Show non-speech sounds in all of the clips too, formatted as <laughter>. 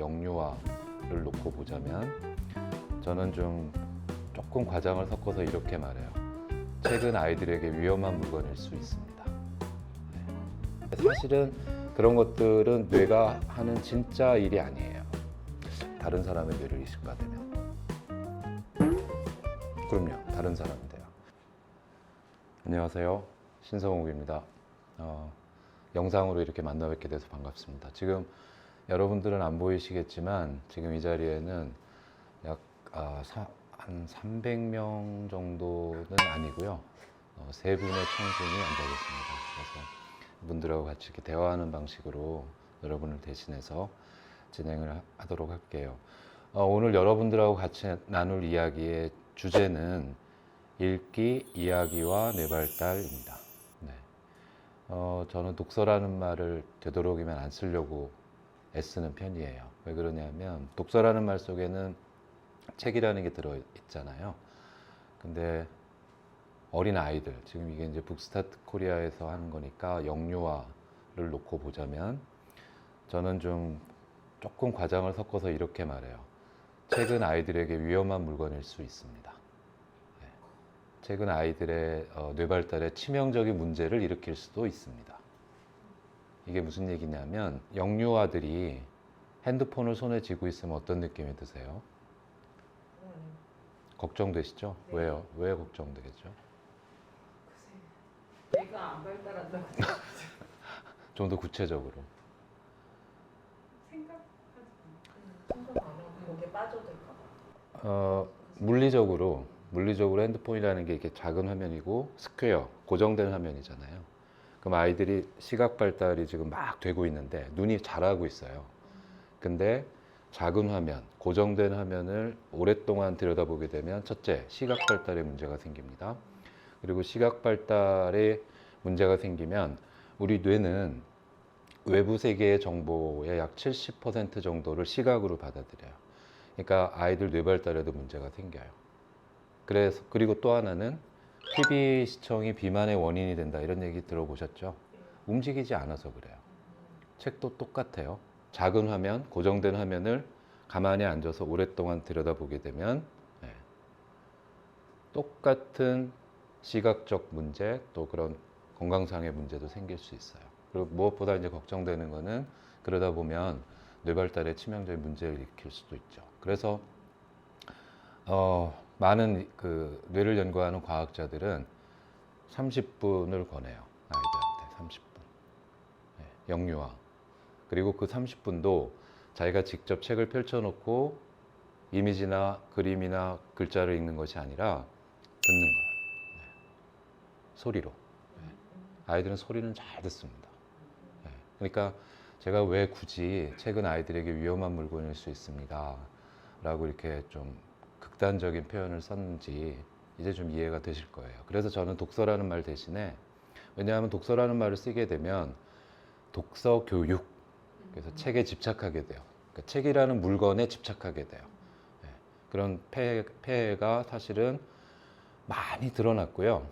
영유아를 놓고 보자면 저는 좀 조금 과장을 섞어서 이렇게 말해요. 책은 아이들에게 위험한 물건일 수 있습니다. 네. 사실은 그런 것들은 뇌가 하는 진짜 일이 아니에요. 다른 사람의 뇌를 이식받으면. 그럼요. 다른 사람인데요. 안녕하세요. 신성욱입니다. 어, 영상으로 이렇게 만나 뵙게 돼서 반갑습니다. 지금 여러분들은 안 보이시겠지만 지금 이 자리에는 약 아, 사- 한 300명 정도는 아니고요. 어, 세 분의 청순이 앉아 계십니다. 그래서 분들하고 같이 이렇게 대화하는 방식으로 여러분을 대신해서 진행을 하- 하도록 할게요. 어, 오늘 여러분들하고 같이 나눌 이야기의 주제는 읽기, 이야기와 뇌발달입니다. 네. 어, 저는 독서라는 말을 되도록이면 안 쓰려고 애쓰는 편이에요. 왜 그러냐면 독서라는 말 속에는 책이라는 게 들어 있잖아요. 근데 어린 아이들 지금 이게 이제 북스타트 코리아에서 하는 거니까 영유아를 놓고 보자면 저는 좀 조금 과장을 섞어서 이렇게 말해요. 책은 아이들에게 위험한 물건일 수 있습니다. 네. 책은 아이들의 어, 뇌발달에 치명적인 문제를 일으킬 수도 있습니다. 이게 무슨 얘기냐면 영유아들이 핸드폰을 손에 쥐고 있으면 어떤 느낌이 드세요? 걱정되시죠? 네. 왜요? 왜 걱정되겠죠? 내가 안 발달한다고 <laughs> 좀 더 구체적으로. 생각하지 생각 안 하고 거기에 빠져들까 봐. 어, 물리적으로 물리적으로 핸드폰이라는 게 이렇게 작은 화면이고 스퀘어 고정된 화면이잖아요. 그럼 아이들이 시각 발달이 지금 막 되고 있는데 눈이 자라고 있어요. 근데 작은 화면, 고정된 화면을 오랫동안 들여다보게 되면 첫째 시각 발달에 문제가 생깁니다. 그리고 시각 발달에 문제가 생기면 우리 뇌는 외부 세계의 정보의 약 70% 정도를 시각으로 받아들여요. 그러니까 아이들 뇌 발달에도 문제가 생겨요. 그래서 그리고 또 하나는 TV 시청이 비만의 원인이 된다 이런 얘기 들어보셨죠? 움직이지 않아서 그래요. 책도 똑같아요. 작은 화면, 고정된 화면을 가만히 앉아서 오랫동안 들여다보게 되면 네. 똑같은 시각적 문제 또 그런 건강상의 문제도 생길 수 있어요. 그리고 무엇보다 이제 걱정되는 거는 그러다 보면 뇌 발달에 치명적인 문제를 일으킬 수도 있죠. 그래서 어, 많은 그 뇌를 연구하는 과학자들은 30분을 권해요. 아이들한테 30분. 네, 영유아. 그리고 그 30분도 자기가 직접 책을 펼쳐놓고 이미지나 그림이나 글자를 읽는 것이 아니라 듣는 거예요. 네. 소리로. 네. 아이들은 소리는 잘 듣습니다. 네. 그러니까 제가 왜 굳이 책은 아이들에게 위험한 물건일 수 있습니다. 라고 이렇게 좀 극단적인 표현을 썼는지 이제 좀 이해가 되실 거예요. 그래서 저는 독서라는 말 대신에 왜냐하면 독서라는 말을 쓰게 되면 독서 교육 그래서 책에 집착하게 돼요. 그러니까 책이라는 물건에 집착하게 돼요. 네. 그런 폐해, 폐해가 사실은 많이 드러났고요.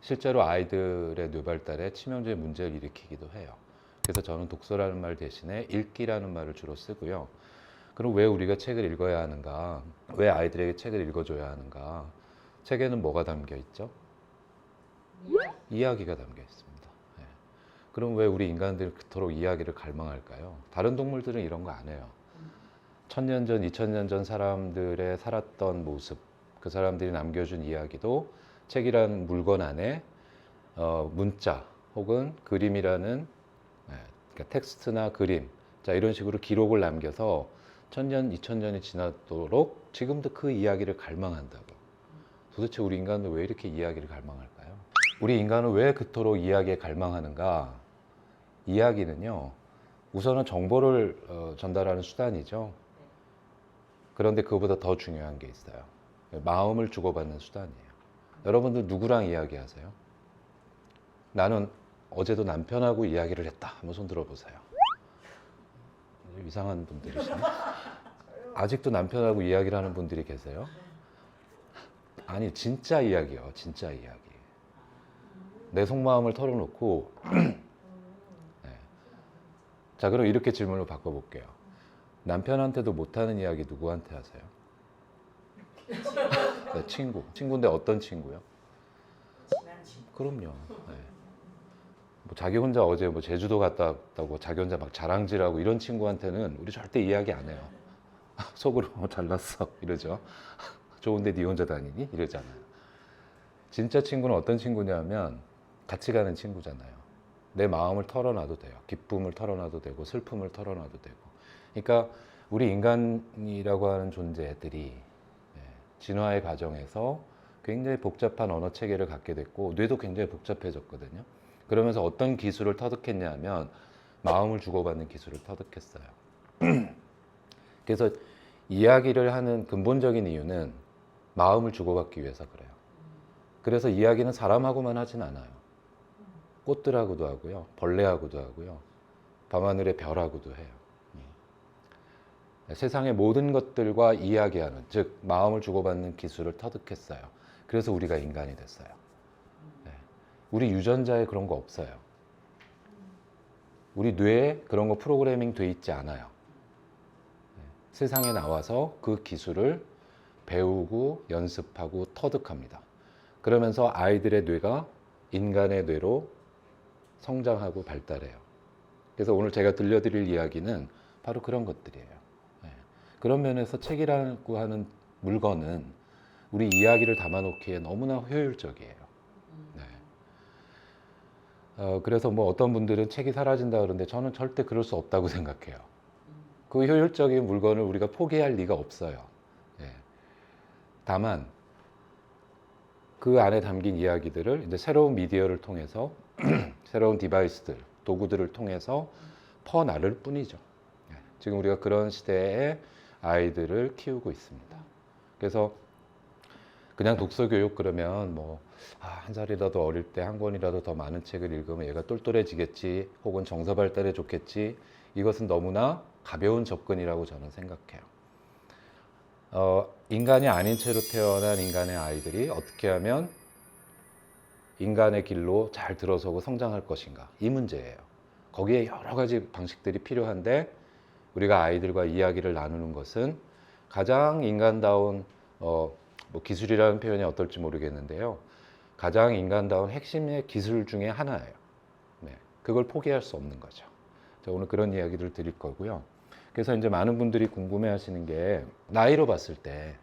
실제로 아이들의 뇌발달에 치명적인 문제를 일으키기도 해요. 그래서 저는 독서라는 말 대신에 읽기라는 말을 주로 쓰고요. 그럼 왜 우리가 책을 읽어야 하는가? 왜 아이들에게 책을 읽어줘야 하는가? 책에는 뭐가 담겨 있죠? 이야기가 담겨 있습니다. 예. 그럼 왜 우리 인간들이 그토록 이야기를 갈망할까요? 다른 동물들은 이런 거 안 해요. 천년 전, 이천 년 전 사람들의 살았던 모습, 그 사람들이 남겨준 이야기도 책이라는 물건 안에 어, 문자 혹은 그림이라는 예, 그러니까 텍스트나 그림, 자 이런 식으로 기록을 남겨서 천년, 이천 년이 지나도록 지금도 그 이야기를 갈망한다고. 도대체 우리 인간은 왜 이렇게 이야기를 갈망할까요? 우리 인간은 왜 그토록 이야기에 갈망하는가? 이야기는요, 우선은 정보를 어, 전달하는 수단이죠. 그런데 그거보다 더 중요한 게 있어요. 마음을 주고받는 수단이에요. 여러분들 누구랑 이야기하세요? 나는 어제도 남편하고 이야기를 했다. 한번 손 들어보세요. 이상한 분들이시네. 아직도 남편하고 이야기를 하는 분들이 계세요? 아니 진짜 이야기요 진짜 이야기 내 속마음을 털어놓고 <clears throat> 네. 자 그럼 이렇게 질문을 바꿔볼게요 남편한테도 못하는 이야기 누구한테 하세요? 네, 친구. 친구인데 어떤 친구요? 친한 친구. 그럼요. 네. 뭐 자기 혼자 어제 뭐 제주도 갔다 왔다고 자기 혼자 막 자랑질하고 이런 친구한테는 우리 절대 이야기 안 해요. <laughs> 속으로 어, 잘났어 이러죠. <laughs> 좋은데 네 혼자 다니니 이러잖아요. 진짜 친구는 어떤 친구냐면 같이 가는 친구잖아요. 내 마음을 털어놔도 돼요. 기쁨을 털어놔도 되고 슬픔을 털어놔도 되고. 그러니까 우리 인간이라고 하는 존재들이 예, 진화의 과정에서 굉장히 복잡한 언어 체계를 갖게 됐고 뇌도 굉장히 복잡해졌거든요. 그러면서 어떤 기술을 터득했냐면 마음을 주고받는 기술을 터득했어요. <clears throat> 그래서 이야기를 하는 근본적인 이유는 마음을 주고받기 위해서 그래요. 그래서 이야기는 사람하고만 하진 않아요. 꽃들하고도 하고요. 벌레하고도 하고요. 밤하늘의 별하고도 해요. 음. 세상의 모든 것들과 이야기하는, 즉, 마음을 주고받는 기술을 터득했어요. 그래서 우리가 인간이 됐어요. 네. 우리 유전자에 그런 거 없어요. 우리 뇌에 그런 거 프로그래밍 돼 있지 않아요. 네. 세상에 나와서 그 기술을 배우고 연습하고 터득합니다. 그러면서 아이들의 뇌가 인간의 뇌로 성장하고 발달해요. 그래서 오늘 제가 들려드릴 이야기는 바로 그런 것들이에요. 네. 그런 면에서 책이라고 하는 물건은 우리 이야기를 담아놓기에 너무나 효율적이에요. 네. 어, 그래서 뭐 어떤 분들은 책이 사라진다 그러는데 저는 절대 그럴 수 없다고 <laughs> 생각해요. 그 효율적인 물건을 우리가 포기할 리가 없어요. 예. 다만 그 안에 담긴 이야기들을 이제 새로운 미디어를 통해서 <clears throat> 새로운 디바이스들, 도구들을 통해서 퍼 나를 뿐이죠. 예. 지금 우리가 그런 시대에 아이들을 키우고 있습니다. 그래서 그냥 독서 교육 그러면 뭐, 아, 한 살이라도 어릴 때 한 권이라도 더 많은 책을 읽으면 얘가 똘똘해지겠지, 혹은 정서 발달에 좋겠지, 이것은 너무나 가벼운 접근이라고 저는 생각해요. 어, 인간이 아닌 채로 태어난 인간의 아이들이 어떻게 하면 인간의 길로 잘 들어서고 성장할 것인가? 이 문제예요. 거기에 여러 가지 방식들이 필요한데 우리가 아이들과 이야기를 나누는 것은 가장 인간다운 어, 뭐 기술이라는 표현이 어떨지 모르겠는데요. 가장 인간다운 핵심의 기술 중에 하나예요. 네, 그걸 포기할 수 없는 거죠. 자, 오늘 그런 이야기를 드릴 거고요. 그래서 이제 많은 분들이 궁금해 하시는 게 나이로 봤을 때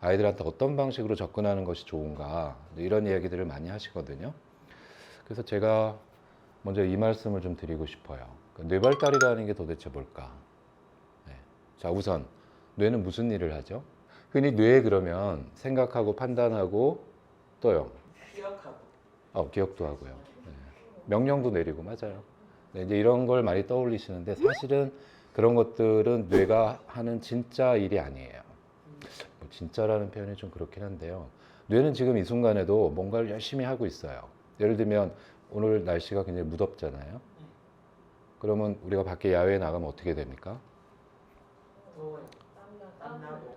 아이들한테 어떤 방식으로 접근하는 것이 좋은가 이런 이야기들을 많이 하시거든요. 그래서 제가 먼저 이 말씀을 좀 드리고 싶어요. 그 뇌발달이라는 게 도대체 뭘까? 네. 자, 우선 뇌는 무슨 일을 하죠? 흔히 뇌 그러면 생각하고 판단하고 또요. 어, 기억도 하고요. 네. 명령도 내리고 맞아요. 네, 이제 이런 걸 많이 떠올리시는데 사실은 그런 것들은 뇌가 하는 진짜 일이 아니에요. 뭐 진짜라는 표현이 좀 그렇긴 한데요. 뇌는 지금 이 순간에도 뭔가를 열심히 하고 있어요. 예를 들면 오늘 날씨가 굉장히 무덥잖아요. 그러면 우리가 밖에 야외에 나가면 어떻게 됩니까?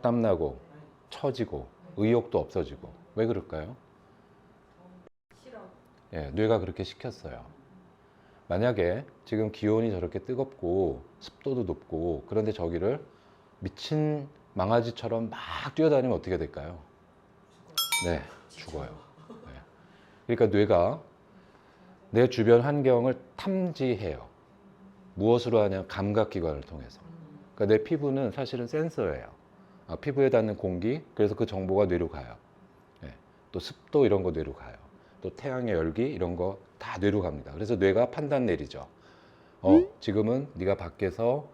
땀나고 처지고 의욕도 없어지고 왜 그럴까요? 예, 뇌가 그렇게 시켰어요. 만약에 지금 기온이 저렇게 뜨겁고 습도도 높고 그런데 저기를 미친 망아지처럼 막 뛰어다니면 어떻게 될까요? 네, 죽어요. 네. 그러니까 뇌가 내 주변 환경을 탐지해요. 무엇으로 하냐? 감각기관을 통해서. 그러니까 내 피부는 사실은 센서예요. 아, 피부에 닿는 공기, 그래서 그 정보가 뇌로 가요. 네. 또 습도 이런 거 뇌로 가요. 또 태양의 열기 이런 거 다 뇌로 갑니다. 그래서 뇌가 판단 내리죠. 어, 지금은 네가 밖에서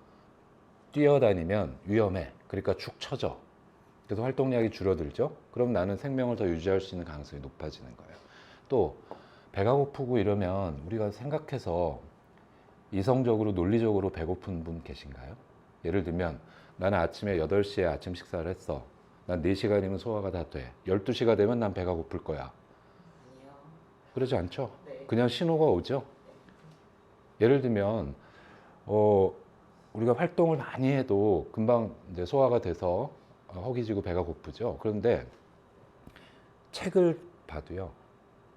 뛰어다니면 위험해. 그러니까 축 처져. 그래서 활동량이 줄어들죠. 그럼 나는 생명을 더 유지할 수 있는 가능성이 높아지는 거예요. 또 배가 고프고 이러면 우리가 생각해서 이성적으로 논리적으로 배고픈 분 계신가요? 예를 들면 나는 아침에 8시에 아침 식사를 했어. 난 4시간이면 소화가 다 돼. 12시가 되면 난 배가 고플 거야. 그러지 않죠? 네. 그냥 신호가 오죠. 예를 들면 어, 우리가 활동을 많이 해도 금방 이제 소화가 돼서 어, 허기지고 배가 고프죠. 그런데 책을 봐도요.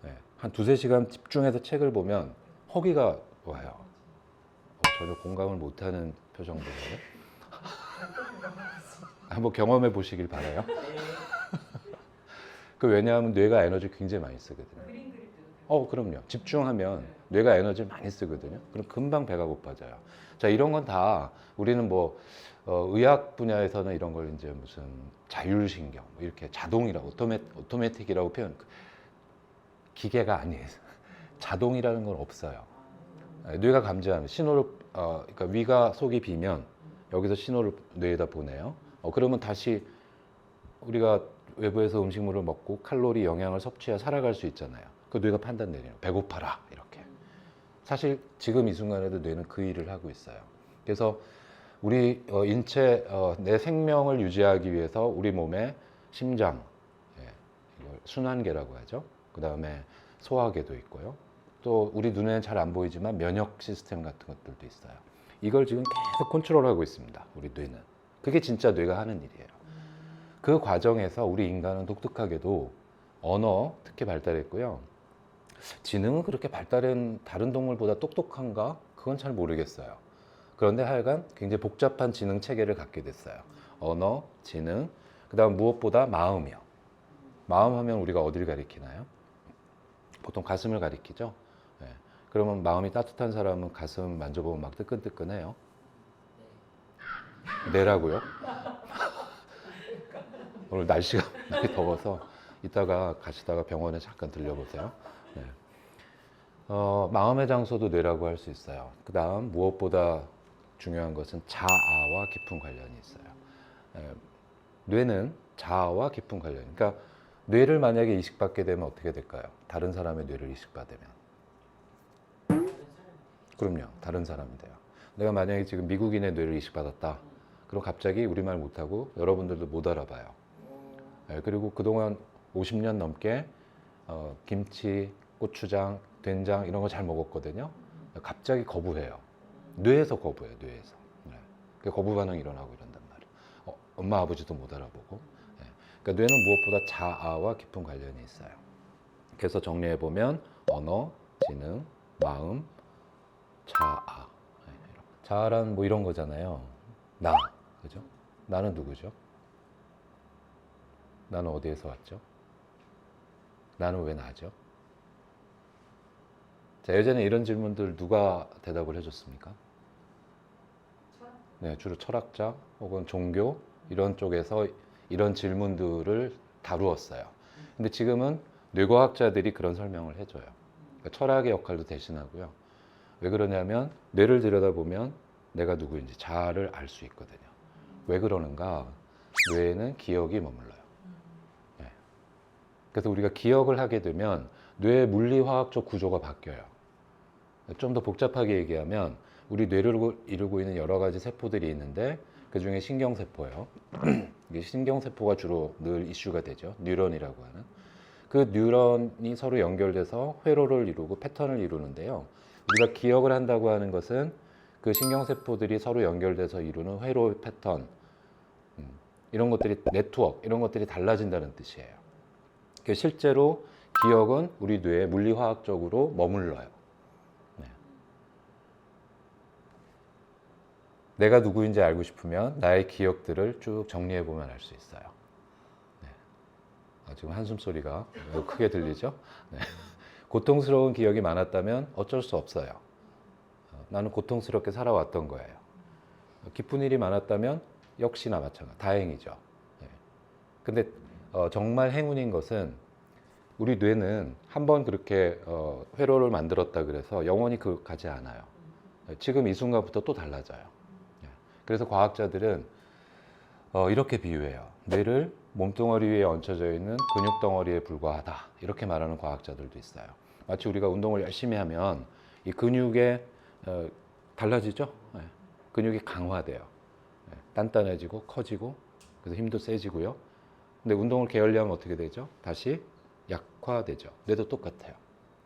네, 한 두세 시간 집중해서 책을 보면 허기가 와요. 어, 전혀 공감을 못하는 표정들이에요. <laughs> 한번 경험해 보시길 바라요. 그 왜냐하면 뇌가 에너지 굉장히 많이 쓰거든요. 어, 그럼요. 집중하면 뇌가 에너지를 많이 쓰거든요. 그럼 금방 배가 고파져요. 자, 이런 건 다 우리는 뭐 어, 의학 분야에서는 이런 걸 이제 무슨 자율신경 뭐 이렇게 자동이라고 오토매, 오토매틱이라고 표현 기계가 아니에요. <laughs> 자동이라는 건 없어요. 예, 뇌가 감지하는 신호를 어, 그러니까 위가 속이 비면 여기서 신호를 뇌에다 보내요. 어, 그러면 다시 우리가 외부에서 음식물을 먹고 칼로리 영양을 섭취해 살아갈 수 있잖아요. 그 뇌가 판단 내려요. 배고파라 이렇게. 사실 지금 이 순간에도 뇌는 그 일을 하고 있어요. 그래서 우리 어, 인체 어, 내 생명을 유지하기 위해서 우리 몸에 심장, 예, 순환계라고 하죠. 그 다음에 소화계도 있고요. 또 우리 눈에는 잘 안 보이지만 면역 시스템 같은 것들도 있어요. 이걸 지금 계속 컨트롤하고 있습니다. 우리 뇌는. 그게 진짜 뇌가 하는 일이에요. 그 과정에서 우리 인간은 독특하게도 언어 특히 발달했고요. 지능은 그렇게 발달한 다른 동물보다 똑똑한가? 그건 잘 모르겠어요. 그런데 하여간 굉장히 복잡한 지능 체계를 갖게 됐어요. 언어, 지능, 그 다음 무엇보다 마음이요. 마음 하면 우리가 어디를 가리키나요? 보통 가슴을 가리키죠. 예. 그러면 마음이 따뜻한 사람은 가슴 만져보면 막 뜨끈뜨끈해요. 네라고요? <laughs> 오늘 날씨가 <laughs> 많이 더워서 이따가 가시다가 병원에 잠깐 들려보세요. 네. 어, 마음의 장소도 뇌라고 할 수 있어요. 그 다음 무엇보다 중요한 것은 자아와 깊은 관련이 있어요. 예, 뇌는 자아와 깊은 관련. 그러니까 뇌를 만약에 이식받게 되면 어떻게 될까요? 다른 사람의 뇌를 이식받으면. 그럼요. 다른 사람이 돼요. 내가 만약에 지금 미국인의 뇌를 이식받았다. 그럼 갑자기 우리말 못하고 여러분들도 못 알아봐요. 예, 그리고 그동안 50년 넘게 어, 김치, 고추장, 된장 이런 거 잘 먹었거든요. 갑자기 거부해요. 뇌에서 거부해요. 뇌에서. 네. 그 거부 반응이 일어나고 이런단 말이에요. 어, 엄마 아버지도 못 알아보고. 예. 그러니까 뇌는 무엇보다 자아와 깊은 관련이 있어요. 그래서 정리해 보면 언어, 지능, 마음, 자아. 예, 이런. 자아란 뭐 이런 거잖아요. 나, 그죠? 나는 누구죠? 나는 어디에서 왔죠? 나는 왜 나죠? 자, 예전에 이런 질문들 누가 대답을 해줬습니까? 네, 주로 철학자 혹은 종교 이런 쪽에서 이런 질문들을 다루었어요. 근데 지금은 뇌과학자들이 그런 설명을 해줘요. 그러니까 철학의 역할도 대신하고요. 왜 그러냐면 뇌를 들여다보면 내가 누구인지 자아를 알수 있거든요. 왜 그러는가? 뇌에는 기억이 머물러요. 네. 그래서 우리가 기억을 하게 되면 뇌의 물리화학적 구조가 바뀌어요. 좀 더 복잡하게 얘기하면 우리 뇌를 이루고 있는 여러 가지 세포들이 있는데 그 중에 신경세포예요. <clears throat> 이게 신경세포가 주로 늘 이슈가 되죠. 뉴런이라고 하는. 그 뉴런이 서로 연결돼서 회로를 이루고 패턴을 이루는데요. 우리가 기억을 한다고 하는 것은 그 신경세포들이 서로 연결돼서 이루는 회로 패턴, 음, 이런 것들이 네트워크, 이런 것들이 달라진다는 뜻이에요. 그 실제로 기억은 우리 뇌에 물리화학적으로 머물러요. 네. 내가 누구인지 알고 싶으면 나의 기억들을 쭉 정리해 보면 알 수 있어요. 네. 아, 지금 한숨 소리가 크게 들리죠? 네. 고통스러운 기억이 많았다면 어쩔 수 없어요. 어, 나는 고통스럽게 살아왔던 거예요. 기쁜 일이 많았다면 역시나 마찬가지. 다행이죠. 네. 근데 어, 정말 행운인 것은 우리 뇌는 한번 그렇게 어, 회로를 만들었다 그래서 영원히 그 가지 않아요. 지금 이 순간부터 또 달라져요. 예. 그래서 과학자들은 어, 이렇게 비유해요. 뇌를 몸뚱어리 위에 얹혀져 있는 근육 덩어리에 불과하다. 이렇게 말하는 과학자들도 있어요. 마치 우리가 운동을 열심히 하면 이 근육에 어, 달라지죠. 예. 근육이 강화돼요. 예. 단단해지고 커지고 그래서 힘도 세지고요. 근데 운동을 게을리하면 어떻게 되죠? 다시 약화되죠. 뇌도 똑같아요.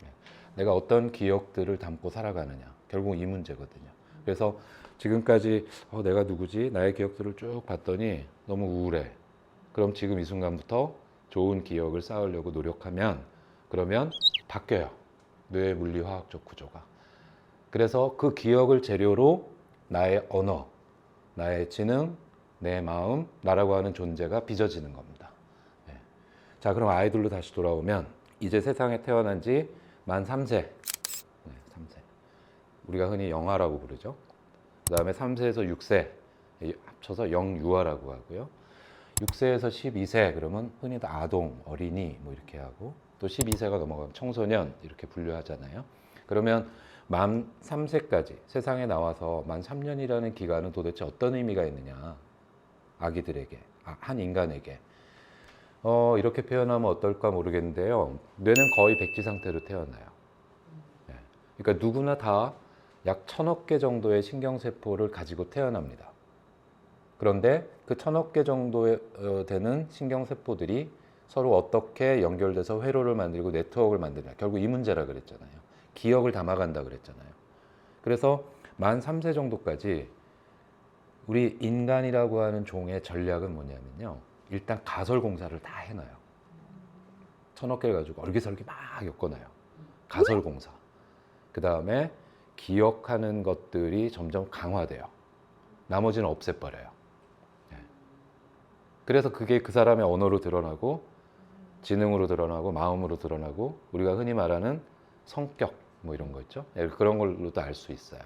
예. 내가 어떤 기억들을 담고 살아가느냐. 결국 이 문제거든요. 그래서 지금까지 어, 내가 누구지? 나의 기억들을 쭉 봤더니 너무 우울해. 그럼 지금 이 순간부터 좋은 기억을 쌓으려고 노력하면 그러면 바뀌어요. 뇌의 물리화학적 구조가. 그래서 그 기억을 재료로 나의 언어, 나의 지능, 내 마음, 나라고 하는 존재가 빚어지는 겁니다. 예. 자, 그럼 아이들로 다시 돌아오면 이제 세상에 태어난 지 만 3세. 네, 3세. 우리가 흔히 영아라고 부르죠. 그 다음에 3세에서 6세 합쳐서 영유아라고 하고요. 6세에서 12세 그러면 흔히도 아동, 어린이 뭐 이렇게 하고 또 12세가 넘어가면 청소년 이렇게 분류하잖아요. 그러면 만 3세까지 세상에 나와서 만 3년이라는 기간은 도대체 어떤 의미가 있느냐? 아기들에게, 아, 한 인간에게. 어, 이렇게 표현하면 어떨까 모르겠는데요. 뇌는 거의 백지 상태로 태어나요. 예. 그러니까 누구나 다 약 천억 개 정도의 신경세포를 가지고 태어납니다. 그런데 그 천억 개 정도 어, 되는 신경세포들이 서로 어떻게 연결돼서 회로를 만들고 네트워크를 만드냐. 결국 이 문제라 그랬잖아요. 기억을 담아간다 그랬잖아요. 그래서 만 3세 정도까지 우리 인간이라고 하는 종의 전략은 뭐냐면요. 일단 가설 공사를 다 해놔요. 천억 개를 가지고 얼기설기 막 엮어놔요. 가설 공사. 그 다음에 기억하는 것들이 점점 강화돼요. 나머지는 없애버려요. 예. 그래서 그게 그 사람의 언어로 드러나고 지능으로 드러나고 마음으로 드러나고 우리가 흔히 말하는 성격 뭐 이런 거 있죠. 예, 그런 걸로도 알 수 있어요.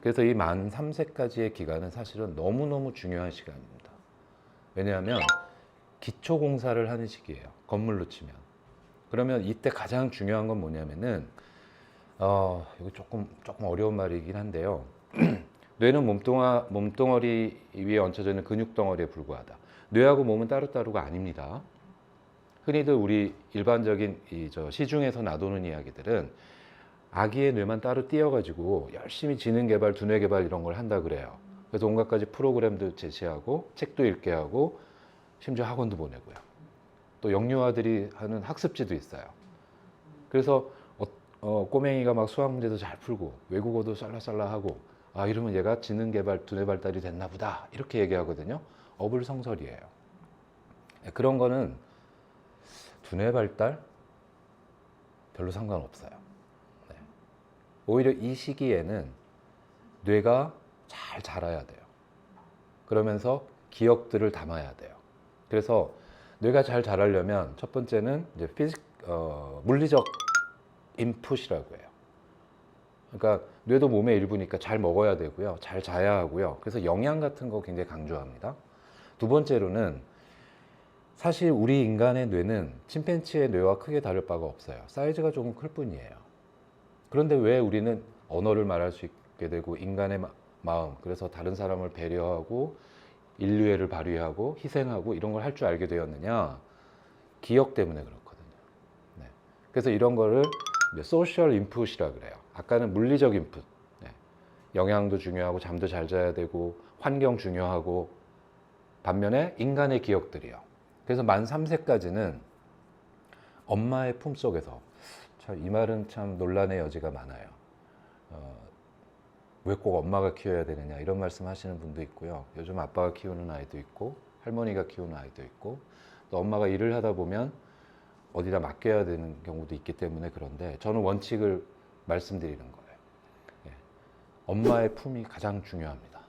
그래서 이 만 3세까지의 기간은 사실은 너무너무 중요한 시간입니다. 왜냐하면 기초 공사를 하는 시기예요. 건물로 치면. 그러면 이때 가장 중요한 건 뭐냐면은 어, 이거 조금 조금 어려운 말이긴 한데요. <clears throat> 뇌는 몸뚱아, 몸뚱어리 위에 얹혀져 있는 근육 덩어리에 불과하다. 뇌하고 몸은 따로따로가 아닙니다. 흔히들 우리 일반적인 이 저 시중에서 나도는 이야기들은 아기의 뇌만 따로 띄어가지고 열심히 지능 개발, 두뇌 개발 이런 걸 한다 그래요. 그래서 온갖 가지 프로그램도 제시하고 책도 읽게 하고 심지어 학원도 보내고요. 또 영유아들이 하는 학습지도 있어요. 그래서 어, 어, 꼬맹이가 막 수학 문제도 잘 풀고 외국어도 쌀라쌀라 하고 아 이러면 얘가 지능 개발, 두뇌 발달이 됐나 보다 이렇게 얘기하거든요. 어불성설이에요. 네, 그런 거는 두뇌 발달 별로 상관없어요. 네. 오히려 이 시기에는 뇌가 잘 자라야 돼요. 그러면서 기억들을 담아야 돼요. 그래서 뇌가 잘 자라려면 첫 번째는 이제 피직 어, 물리적 인풋이라고 해요. 그러니까 뇌도 몸의 일부니까 잘 먹어야 되고요. 잘 자야 하고요. 그래서 영양 같은 거 굉장히 강조합니다. 두 번째로는 사실 우리 인간의 뇌는 침팬지의 뇌와 크게 다를 바가 없어요. 사이즈가 조금 클 뿐이에요. 그런데 왜 우리는 언어를 말할 수 있게 되고 인간의 마- 마음, 그래서 다른 사람을 배려하고 인류애를 발휘하고 희생하고 이런 걸 할 줄 알게 되었느냐? 기억 때문에 그렇거든요. 네. 그래서 이런 거를 소셜 인풋이라 그래요. 아까는 물리적 인풋. 네. 영양도 중요하고 잠도 잘 자야 되고 환경 중요하고 반면에 인간의 기억들이요. 그래서 만 3세까지는 엄마의 품 속에서 참 이 말은 참 논란의 여지가 많아요. 어, 왜 꼭 엄마가 키워야 되느냐 이런 말씀 하시는 분도 있고요. 요즘 아빠가 키우는 아이도 있고 할머니가 키우는 아이도 있고 또 엄마가 일을 하다 보면 어디다 맡겨야 되는 경우도 있기 때문에 그런데 저는 원칙을 말씀드리는 거예요. 예. 엄마의 품이 가장 중요합니다.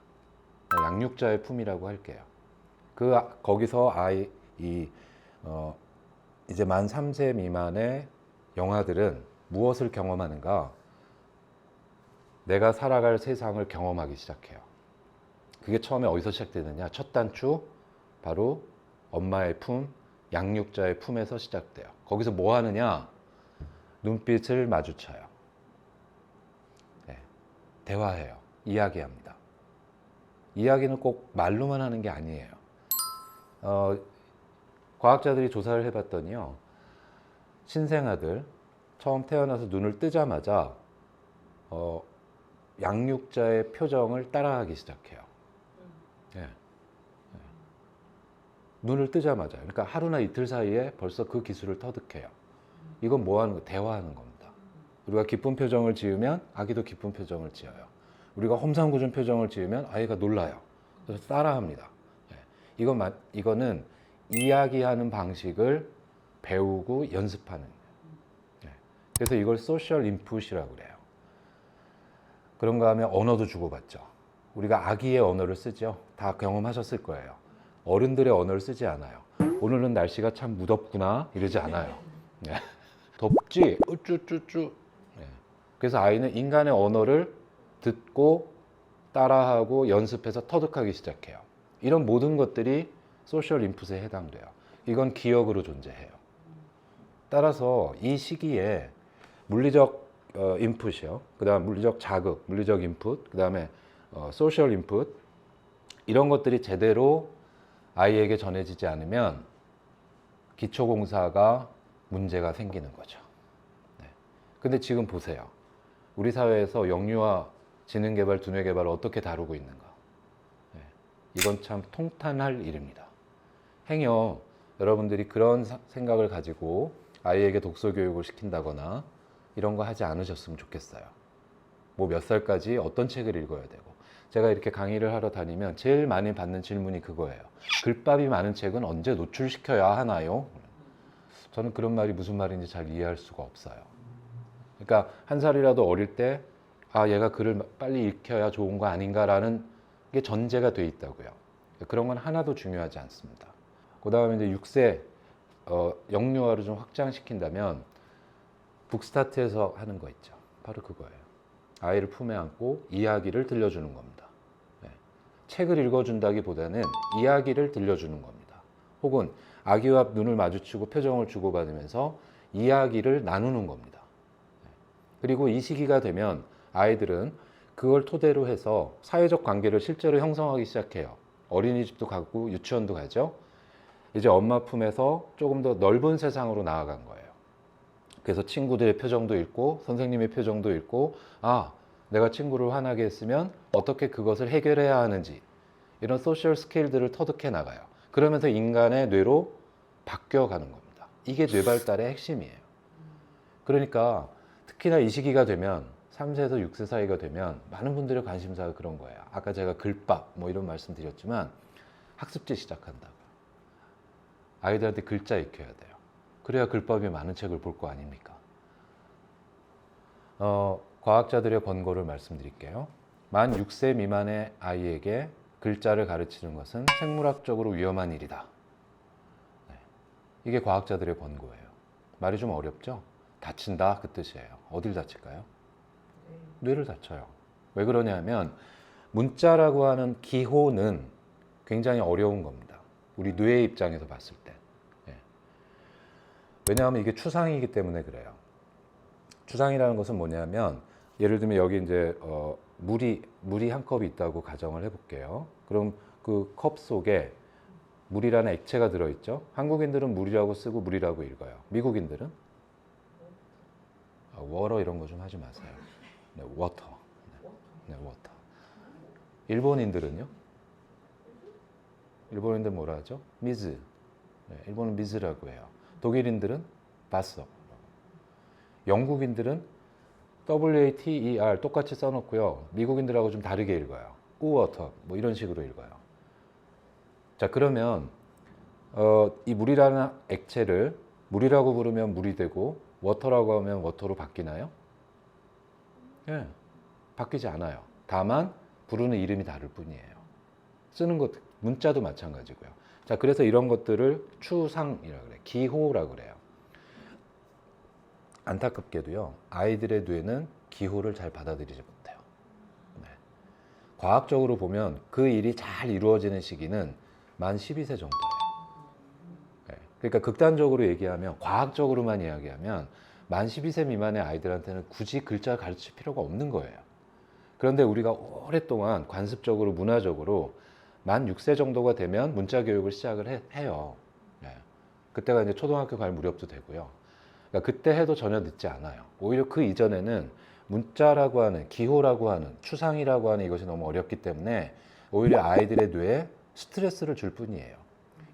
양육자의 품이라고 할게요. 그 아- 거기서 아이 이 어, 이제 만 3세 미만의 영아들은 무엇을 경험하는가? 내가 살아갈 세상을 경험하기 시작해요. 그게 처음에 어디서 시작되느냐? 첫 단추 바로 엄마의 품, 양육자의 품에서 시작돼요. 거기서 뭐 하느냐? 눈빛을 마주쳐요. 네. 대화해요. 이야기합니다. 이야기는 꼭 말로만 하는 게 아니에요. 어, 과학자들이 조사를 해봤더니요. 신생아들 처음 태어나서 눈을 뜨자마자 어, 양육자의 표정을 따라하기 시작해요. 예. 예. 눈을 뜨자마자 그러니까 하루나 이틀 사이에 벌써 그 기술을 터득해요. 이건 뭐 하는 거? 대화하는 겁니다. 우리가 기쁜 표정을 지으면 아기도 기쁜 표정을 지어요. 우리가 험상궂은 표정을 지으면 아이가 놀라요. 그래서 따라합니다. 예. 이건 마- 이거는 이야기하는 방식을 배우고 연습하는. 예. 그래서 이걸 소셜 인풋이라고 그래요. 그런가 하면 언어도 주고받죠. 우리가 아기의 언어를 쓰죠. 다 경험하셨을 거예요. 어른들의 언어를 쓰지 않아요. 오늘은 날씨가 참 무덥구나 이러지 않아요. 네. <laughs> 덥지? 우쭈쭈쭈. 네. 그래서 아이는 인간의 언어를 듣고 따라하고 연습해서 터득하기 시작해요. 이런 모든 것들이 소셜 인풋에 해당돼요. 이건 기억으로 존재해요. 따라서 이 시기에 물리적 어, 인풋이요. 그 다음 물리적 자극, 물리적 인풋, 그 다음에 어, 소셜 인풋 이런 것들이 제대로 아이에게 전해지지 않으면 기초공사가 문제가 생기는 거죠. 네. 근데 지금 보세요. 우리 사회에서 영유아 지능개발, 두뇌개발을 어떻게 다루고 있는가. 네. 이건 참 통탄할 일입니다. 행여 여러분들이 그런 사- 생각을 가지고 아이에게 독서 교육을 시킨다거나 이런 거 하지 않으셨으면 좋겠어요. 뭐 몇 살까지 어떤 책을 읽어야 되고. 제가 이렇게 강의를 하러 다니면 제일 많이 받는 질문이 그거예요. 글밥이 많은 책은 언제 노출시켜야 하나요? 저는 그런 말이 무슨 말인지 잘 이해할 수가 없어요. 그러니까 한 살이라도 어릴 때, 아, 얘가 글을 빨리 읽혀야 좋은 거 아닌가라는 게 전제가 돼 있다고요. 그런 건 하나도 중요하지 않습니다. 그 다음에 이제 6세 어, 영유아를 좀 확장시킨다면 북스타트에서 하는 거 있죠. 바로 그거예요. 아이를 품에 안고 이야기를 들려주는 겁니다. 네. 책을 읽어준다기보다는 이야기를 들려주는 겁니다. 혹은 아기와 눈을 마주치고 표정을 주고받으면서 이야기를 나누는 겁니다. 네. 그리고 이 시기가 되면 아이들은 그걸 토대로 해서 사회적 관계를 실제로 형성하기 시작해요. 어린이집도 가고 유치원도 가죠. 이제 엄마 품에서 조금 더 넓은 세상으로 나아간 거예요. 그래서 친구들의 표정도 읽고 선생님의 표정도 읽고 아 내가 친구를 화나게 했으면 어떻게 그것을 해결해야 하는지 이런 소셜 스킬들을 터득해 나가요. 그러면서 인간의 뇌로 바뀌어가는 겁니다. 이게 뇌 발달의 핵심이에요. 그러니까 특히나 이 시기가 되면 3세에서 6세 사이가 되면 많은 분들의 관심사가 그런 거예요. 아까 제가 글밥 뭐 이런 말씀 드렸지만 학습지 시작한다고. 아이들한테 글자 익혀야 돼요. 그래야 글밥이 많은 책을 볼 거 아닙니까? 어, 과학자들의 권고를 말씀드릴게요. 만 6세 미만의 아이에게 글자를 가르치는 것은 생물학적으로 위험한 일이다. 네. 이게 과학자들의 권고예요. 말이 좀 어렵죠? 다친다 그 뜻이에요. 어딜 다칠까요? 뇌를 다쳐요. 왜 그러냐면 문자라고 하는 기호는 굉장히 어려운 겁니다. 우리 뇌의 입장에서 봤을 때. 예. 왜냐하면 이게 추상이기 때문에 그래요. 추상이라는 것은 뭐냐면 예를 들면 여기 이제 어, 물이 물이 한 컵이 있다고 가정을 해볼게요. 그럼 그 컵 속에 물이라는 액체가 들어있죠. 한국인들은 물이라고 쓰고 물이라고 읽어요. 미국인들은 아, 워터 이런 거 좀 하지 마세요. 네, 워터. 네, 워터. 일본인들은요? 일본인들 뭐라 하죠? 미즈. 네, 일본은 미즈라고 해요. 독일인들은 바서. 영국인들은 W-A-T-E-R 똑같이 써놓고요. 미국인들하고 좀 다르게 읽어요. 우워터 뭐 이런 식으로 읽어요. 자 그러면 어, 이 물이라는 액체를 물이라고 부르면 물이 되고 워터라고 하면 워터로 바뀌나요? 예, 바뀌지 않아요. 다만 부르는 이름이 다를 뿐이에요. 쓰는 것 문자도 마찬가지고요. 자 그래서 이런 것들을 추상이라 그래, 요 기호라 그래요. 안타깝게도요 아이들의 뇌는 기호를 잘 받아들이지 못해요. 네. 과학적으로 보면 그 일이 잘 이루어지는 시기는 만 12세 정도예요. 네. 그러니까 극단적으로 얘기하면 과학적으로만 이야기하면 만 12세 미만의 아이들한테는 굳이 글자 가르칠 필요가 없는 거예요. 그런데 우리가 오랫동안 관습적으로 문화적으로 만 6세 정도가 되면 문자 교육을 시작을 해, 해요. 네. 그때가 이제 초등학교 갈 무렵도 되고요. 그러니까 그때 해도 전혀 늦지 않아요. 오히려 그 이전에는 문자라고 하는 기호라고 하는 추상이라고 하는 이것이 너무 어렵기 때문에 오히려 아이들의 뇌에 스트레스를 줄 뿐이에요.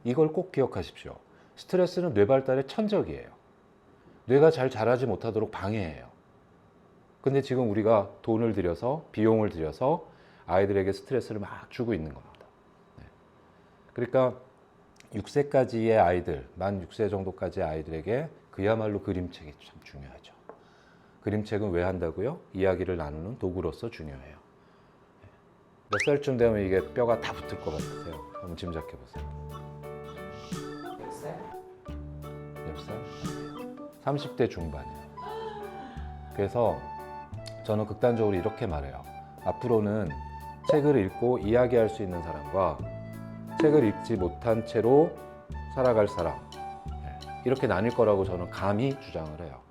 이걸 꼭 기억하십시오. 스트레스는 뇌 발달의 천적이에요. 뇌가 잘 자라지 못하도록 방해해요. 근데 지금 우리가 돈을 들여서 비용을 들여서 아이들에게 스트레스를 막 주고 있는 겁니다. 네. 그러니까 6세까지의 아이들, 만 6세 정도까지의 아이들에게 그야말로 그림책이 참 중요하죠. 그림책은 왜 한다고요? 이야기를 나누는 도구로서 중요해요. 몇 살쯤 되면 이게 뼈가 다 붙을 것 같으세요? 한번 짐작해 보세요. 몇 살? 몇 살? 30대 중반이에요. 그래서 저는 극단적으로 이렇게 말해요. 앞으로는 책을 읽고 이야기할 수 있는 사람과 책을 읽지 못한 채로 살아갈 사람 네, 이렇게 나뉠 거라고 저는 감히 주장을 해요.